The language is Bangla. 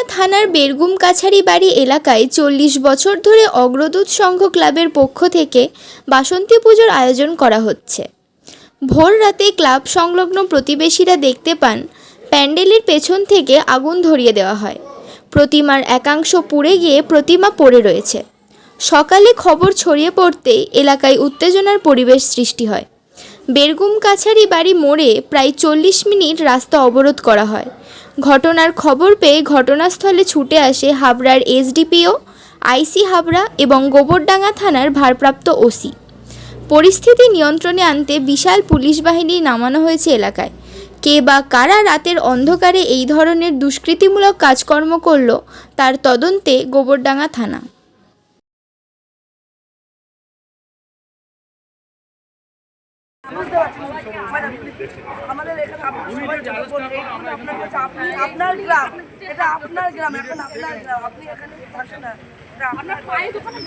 গোবরডাঙ্গা থানার বেরগুম কাছারি বাড়ি এলাকায় চল্লিশ বছর ধরে অগ্রদূত সংঘ ক্লাবের পক্ষ থেকে বাসন্তী পুজোর আয়োজন করা হচ্ছে। ভোর রাতে ক্লাব সংলগ্ন প্রতিবেশীরা দেখতে পান, প্যান্ডেলের পেছন থেকে আগুন ধরিয়ে দেওয়া হয়। প্রতিমার একাংশ পুড়ে গিয়ে প্রতিমা পড়ে রয়েছে। সকালে খবর ছড়িয়ে পড়তেই এলাকায় উত্তেজনার পরিবেশ সৃষ্টি হয়। বেরগুম কাছারি বাড়ি মোড়ে প্রায় চল্লিশ মিনিট রাস্তা অবরোধ করা হয়। ঘটনার খবর পেয়ে ঘটনাস্থলে ছুটে আসে হাবড়ার এসডিপিও, আইসি হাবড়া এবং গোবরডাঙ্গা থানার ভারপ্রাপ্ত ওসি। পরিস্থিতি নিয়ন্ত্রণে আনতে বিশাল পুলিশ বাহিনী নামানো হয়েছে এলাকায়। কে বা কারা রাতের অন্ধকারে এই ধরনের দুষ্কৃতিমূলক কাজকর্ম করল, তার তদন্তে গোবরডাঙ্গা থানা। বুঝতে পারছি আমাদের এখানে আপনার কাছে আপনি আপনার গ্রাম এটা আপনার গ্রাম এখন আপনার গ্রাম আপনি এখানে থাকেন না। আপনার পায়ে দোকানে